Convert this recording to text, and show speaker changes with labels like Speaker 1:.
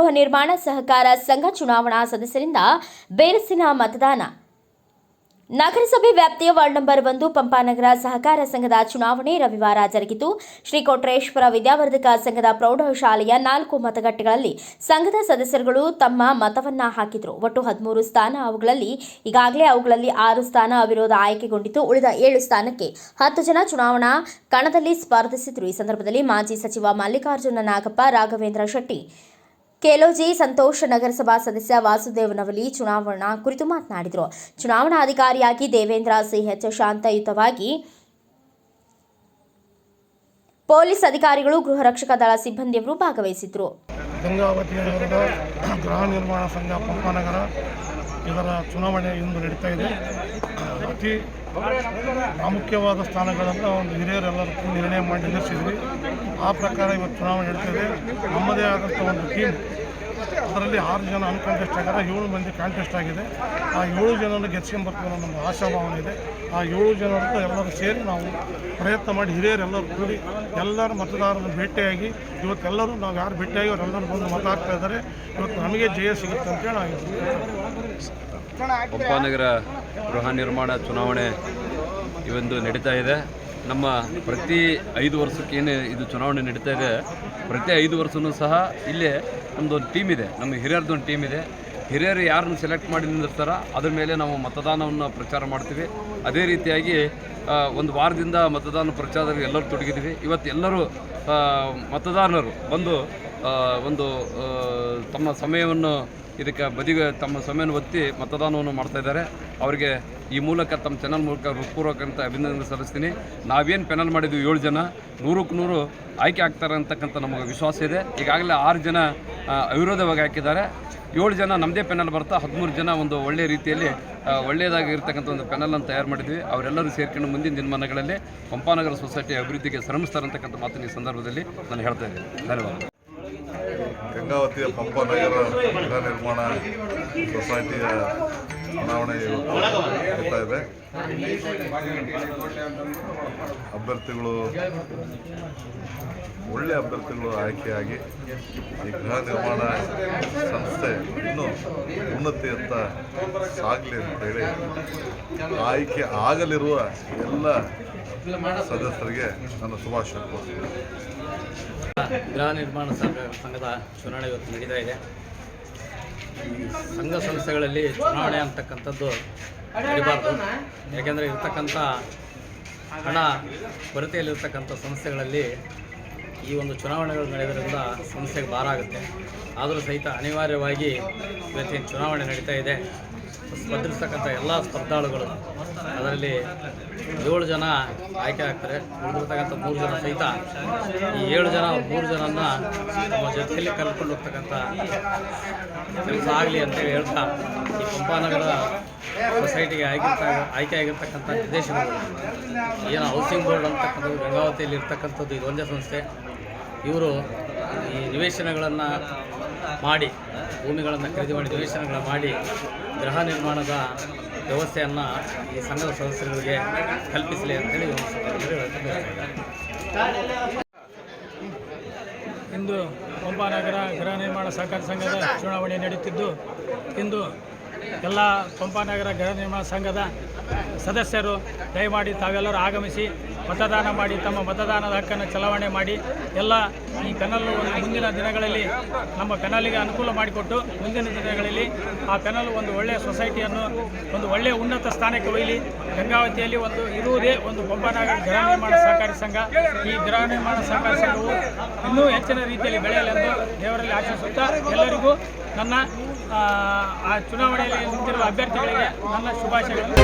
Speaker 1: ನಿರ್ಮಾಣ ಸಹಕಾರ ಸಂಘ ಚುನಾವಣಾ ಸದಸ್ಯರಿಂದ ಬೇರಸಿನ ಮತದಾನ. ನಗರಸಭೆ ವ್ಯಾಪ್ತಿಯ ವಾರ್ಡ್ ನಂಬರ್ ಒಂದು ಪಂಪಾನಗರ ಸಹಕಾರ ಸಂಘದ ಚುನಾವಣೆ ರವಿವಾರ ಜರುಗಿತು. ಶ್ರೀ ಕೊಟ್ರೇಶ್ವರ ವಿದ್ಯಾವರ್ಧಕ ಸಂಘದ ಪ್ರೌಢಶಾಲೆಯ ನಾಲ್ಕು ಮತಗಟ್ಟೆಗಳಲ್ಲಿ ಸಂಘದ ಸದಸ್ಯರುಗಳು ತಮ್ಮ ಮತವನ್ನ ಹಾಕಿದ್ರು. ಒಟ್ಟು ಹದಿಮೂರು ಸ್ಥಾನ ಅವುಗಳಲ್ಲಿ, ಈಗಾಗಲೇ ಅವುಗಳಲ್ಲಿ ಆರು ಸ್ಥಾನ ಅವಿರೋಧ ಆಯ್ಕೆಗೊಂಡಿತು ಉಳಿದ ಏಳು ಸ್ಥಾನಕ್ಕೆ ಹತ್ತು ಜನ ಚುನಾವಣಾ ಕಣದಲ್ಲಿ ಸ್ಪರ್ಧಿಸಿದ್ರು. ಈ ಸಂದರ್ಭದಲ್ಲಿ ಮಾಜಿ ಸಚಿವ ಮಲ್ಲಿಕಾರ್ಜುನ ನಾಗಪ್ಪ, ರಾಘವೇಂದ್ರ ಶೆಟ್ಟಿ ಕೆಲೋಜಿ ಸಂತೋಷ ನಗರಸಭಾ ಸದಸ್ಯ ವಾಸುದೇವ್ ನವಲಿ ಚುನಾವಣಾ ಕುರಿತು ಮಾತನಾಡಿದರು. ಚುನಾವಣಾಧಿಕಾರಿಯಾಗಿ ದೇವೇಂದ್ರ ಸಿಎಚ್ ಶಾಂತಯುತವಾಗಿ ಪೊಲೀಸ್ ಅಧಿಕಾರಿಗಳು ಗೃಹ ರಕ್ಷಕ ದಳ ಸಿಬ್ಬಂದಿಯವರು ಭಾಗವಹಿಸಿದ್ರು.
Speaker 2: ನಿರ್ಮಾಣ ಸಂಘ ಪಂಪನಗರ ಇದರ ಚುನಾವಣೆ ಇಂದು ನಡೀತಾ ಇದೆ. ಅತಿ ಪ್ರಾಮುಖ್ಯವಾದ ಸ್ಥಾನಗಳನ್ನು ಒಂದು ಹಿರಿಯರೆಲ್ಲರೂ ನಿರ್ಣಯ ಮಾಡಿ ನಿಲ್ಲಿಸಿದ್ವಿ. ಆ ಪ್ರಕಾರ ಇವತ್ತು ಚುನಾವಣೆ ನಡೀತಿದೆ ನಮ್ಮದೇ ಆದಂಥ ಒಂದು ಟೀಮ್ ಅದರಲ್ಲಿ ಆರು ಜನ ಅನ್ಕಂಟೆಸ್ಟ್ ಆಗ್ಯಾರ ಏಳು ಮಂದಿ ಕಾಂಟೆಸ್ಟ್ ಆಗಿದೆ. ಆ ಏಳು ಜನನ ಗೆದ್ಸ್ಕೊಂಬರ್ತೀವಿ ಅನ್ನೋ ನಮ್ಮ ಆಶಾಭಾವನೆ ಇದೆ. ಆ ಏಳು ಜನರದ್ದು ಎಲ್ಲರೂ ಸೇರಿ ನಾವು ಪ್ರಯತ್ನ ಮಾಡಿ ಹಿರಿಯರೆಲ್ಲರೂ ಕೂಡಿ ಎಲ್ಲರೂ ಮತದಾರರನ್ನು ಭೇಟಿಯಾಗಿ ಇವತ್ತೆಲ್ಲರೂ ನಾವು ಯಾರು ಭೇಟಿಯಾಗಿ ಅವರೆಲ್ಲರೂ ಬಂದು ಮತ ಇದ್ದಾರೆ. ಇವತ್ತು ನಮಗೆ ಜಯ ಸಿಗುತ್ತೆ ಅಂತೇಳಿ ನಾವು
Speaker 3: ಗೃಹ ನಿರ್ಮಾಣ ಚುನಾವಣೆ ಇವೊಂದು ನಡೀತಾ ಇದೆ. ನಮ್ಮ ಪ್ರತಿ ಐದು ವರ್ಷಕ್ಕೆ ಏನು ಇದು ಚುನಾವಣೆ ನಡೀತಾ ಇದೆ, ಪ್ರತಿ ಐದು ವರ್ಷವೂ ಸಹ ಇಲ್ಲೇ ಒಂದು ಟೀಮ್ ಇದೆ. ನಮ್ಮ ಹಿರಿಯರದ್ದು ಟೀಮ್ ಇದೆ. ಹಿರಿಯರು ಯಾರನ್ನು ಸೆಲೆಕ್ಟ್ ಮಾಡಿ ನಿಂದಿರ್ತಾರ ಅದ್ರ ಮೇಲೆ ನಾವು ಮತದಾನವನ್ನು ಪ್ರಚಾರ ಮಾಡ್ತೀವಿ. ಅದೇ ರೀತಿಯಾಗಿ ಒಂದು ವಾರದಿಂದ ಮತದಾನ ಪ್ರಚಾರದಲ್ಲಿ ಎಲ್ಲರೂ ತೊಡಗಿದ್ದೀವಿ. ಇವತ್ತು ಎಲ್ಲರೂ ಮತದಾನರು ಬಂದು ಒಂದು ತಮ್ಮ ಸಮಯವನ್ನು ಇದಕ್ಕೆ ಬದಿಗೆ ತಮ್ಮ ಸಮಯವನ್ನು ಒತ್ತಿ ಮತದಾನವನ್ನು ಮಾಡ್ತಾ ಇದ್ದಾರೆ. ಅವರಿಗೆ ಈ ಮೂಲಕ ತಮ್ಮ ಚಾನಲ್ ಮೂಲಕ ಹೃತ್ಪೂರ್ವಕಂತ ಅಭಿನಂದನೆ ಸಲ್ಲಿಸ್ತೀನಿ. ನಾವೇನು ಪೆನಲ್ ಮಾಡಿದ್ವಿ ಏಳು ಜನ, ನೂರಕ್ಕೆ ನೂರು ಆಯ್ಕೆ ಆಗ್ತಾರೆ ಅಂತಕ್ಕಂಥ ನಮಗೆ ವಿಶ್ವಾಸ ಇದೆ. ಈಗಾಗಲೇ ಆರು ಜನ ಅವಿರೋಧವಾಗಿ ಹಾಕಿದ್ದಾರೆ. ಏಳು ಜನ ನಮ್ಮದೇ ಪೆನಲ್ ಬರ್ತಾ, ಹದಿಮೂರು ಜನ ಒಂದು ಒಳ್ಳೆಯ ರೀತಿಯಲ್ಲಿ ಒಳ್ಳೆಯದಾಗಿರ್ತಕ್ಕಂಥ ಒಂದು ಪೆನಲನ್ನು ತಯಾರು ಮಾಡಿದ್ವಿ. ಅವರೆಲ್ಲರೂ ಸೇರ್ಕೊಂಡು ಮುಂದಿನ ದಿನಮಾನಗಳಲ್ಲಿ ಪಂಪಾನಗರ ಸೊಸೈಟಿ ಅಭಿವೃದ್ಧಿಗೆ ಶ್ರಮಿಸ್ತಾರೆ ಅಂತಕ್ಕಂಥ ಮಾತನ್ನು ಈ ಸಂದರ್ಭದಲ್ಲಿ ನಾನು ಹೇಳ್ತಾ ಇದ್ದೀನಿ. ಧನ್ಯವಾದ
Speaker 4: ಗಂಗಾವತಿಯ ಪಂಪನಗರ ಗೃಹ ನಿರ್ಮಾಣ ಸೊಸೈಟಿಯ ಚುನಾವಣೆ ನಡೀತಾ ಇದೆ. ಅಭ್ಯರ್ಥಿಗಳು ಒಳ್ಳೆಯ ಅಭ್ಯರ್ಥಿಗಳು ಆಯ್ಕೆಯಾಗಿ ಈ ಗೃಹ ನಿರ್ಮಾಣ ಸಂಸ್ಥೆ ಇನ್ನೂ ಉನ್ನತಿಯತ್ತ ಸಾಗಲಿ ಅಂತೇಳಿ ಆಯ್ಕೆ ಆಗಲಿರುವ ಎಲ್ಲ ಸದಸ್ಯರಿಗೆ ನನ್ನ ಶುಭಾಶಯ ಕೋರ್ತೀನಿ
Speaker 5: ಗೃಹ ನಿರ್ಮಾಣ ಸಂಘ ಸಂಘದ ಚುನಾವಣೆ ಇವತ್ತು ನಡೀತಾ ಇದೆ. ಸಂಘ ಸಂಸ್ಥೆಗಳಲ್ಲಿ ಚುನಾವಣೆ ಅಂತಕ್ಕಂಥದ್ದು ನಡೀಬಾರ್ದು. ಯಾಕೆಂದರೆ ಇರ್ತಕ್ಕಂಥ ಹಣ ಕೊರತೆಯಲ್ಲಿರ್ತಕ್ಕಂಥ ಸಂಸ್ಥೆಗಳಲ್ಲಿ ಈ ಒಂದು ಚುನಾವಣೆಗಳು ನಡೆಯೋದ್ರಿಂದ ಸಂಸ್ಥೆಗೆ ಭಾರ ಆಗುತ್ತೆ. ಆದರೂ ಸಹಿತ ಅನಿವಾರ್ಯವಾಗಿ ಇವತ್ತಿನ ಚುನಾವಣೆ ನಡೀತಾ ಇದೆ. ಸ್ಪರ್ಧಿಸ್ತಕ್ಕಂಥ ಎಲ್ಲ ಸ್ಪರ್ಧಾಳುಗಳು ಅದರಲ್ಲಿ ಏಳು ಜನ ಆಯ್ಕೆ ಆಗ್ತಾರೆ. ಉಳಿದಿರ್ತಕ್ಕಂಥ ಮೂರು ಜನ ಸಹಿತ ಈ ಏಳು ಜನ, ಮೂರು ಜನನ್ನ ನಮ್ಮ ಜೊತೆಯಲ್ಲಿ ಕರ್ಕೊಂಡು ಹೋಗ್ತಕ್ಕಂಥ ಕೆಲಸ ಆಗಲಿ ಅಂತೇಳಿ ಹೇಳ್ತಾ ಈ ಪಂಪಾನಗರ ಸೊಸೈಟಿಗೆ ಆಗಿರ್ತ, ಆಯ್ಕೆ ಆಗಿರ್ತಕ್ಕಂಥ ನಿರ್ದೇಶನಗಳು. ಏನು ಹೌಸಿಂಗ್ ಬೋರ್ಡ್ ಅಂತಕ್ಕಂಥದ್ದು ಗಂಗಾವತಿಯಲ್ಲಿ ಇರ್ತಕ್ಕಂಥದ್ದು ಇದೊಂದೇ ಸಂಸ್ಥೆ. ಇವರು ಈ ನಿವೇಶನಗಳನ್ನು ಮಾಡಿ, ಭೂಮಿಗಳನ್ನು ಖರೀದಿ ಮಾಡಿ ನಿವೇಶನಗಳ ಮಾಡಿ ಗೃಹ ನಿರ್ಮಾಣದ ವ್ಯವಸ್ಥೆಯನ್ನು ಈ ಸಂಘದ ಸದಸ್ಯರಿಗೆ ಕಲ್ಪಿಸಲಿ ಅಂತೇಳಿ
Speaker 6: ಇಂದು ಪಂಪಾನಗರ ಗೃಹ ನಿರ್ಮಾಣ ಸಹಕಾರ ಸಂಘದ ಚುನಾವಣೆ ನಡೆಯುತ್ತಿದ್ದು, ಇಂದು ಎಲ್ಲ ಪಂಪಾನಗರ ಗೃಹ ನಿರ್ಮಾಣ ಸಂಘದ ಸದಸ್ಯರು ದಯಮಾಡಿ ತಾವೆಲ್ಲರೂ ಆಗಮಿಸಿ ಮತದಾನ ಮಾಡಿ ತಮ್ಮ ಮತದಾನದ ಹಕ್ಕನ್ನು ಚಲಾವಣೆ ಮಾಡಿ ಎಲ್ಲ ಈ ಕನಲು ಒಂದು ಮುಂದಿನ ದಿನಗಳಲ್ಲಿ ನಮ್ಮ ಕನಲಿಗೆ ಅನುಕೂಲ ಮಾಡಿಕೊಟ್ಟು ಮುಂದಿನ ದಿನಗಳಲ್ಲಿ ಆ ಕನಲು ಒಂದು ಒಳ್ಳೆಯ ಸೊಸೈಟಿಯನ್ನು ಒಂದು ಒಳ್ಳೆಯ ಉನ್ನತ ಸ್ಥಾನಕ್ಕೆ ಒಯ್ಯಲಿ ಗಂಗಾವತಿಯಲ್ಲಿ ಒಂದು ಇರುವುದೇ ಒಂದು ಪಂಪಾನಗರ ಗೃಹ ನಿರ್ಮಾಣ ಸಹಕಾರಿ ಸಂಘ. ಈ ಗೃಹ ನಿರ್ಮಾಣ ಸಹಕಾರಿ ಸಂಘವು ಇನ್ನೂ ಹೆಚ್ಚಿನ ರೀತಿಯಲ್ಲಿ ಬೆಳೆಯಲೆಂದು ದೇವರಲ್ಲಿ ಆಶಿಸುತ್ತಾ ಎಲ್ಲರಿಗೂ ನನ್ನ ಆ, ಆ ಚುನಾವಣೆಯಲ್ಲಿ ನಿಂತಿರುವ ಅಭ್ಯರ್ಥಿಗಳಿಗೆ ನನ್ನ ಶುಭಾಶಯಗಳು.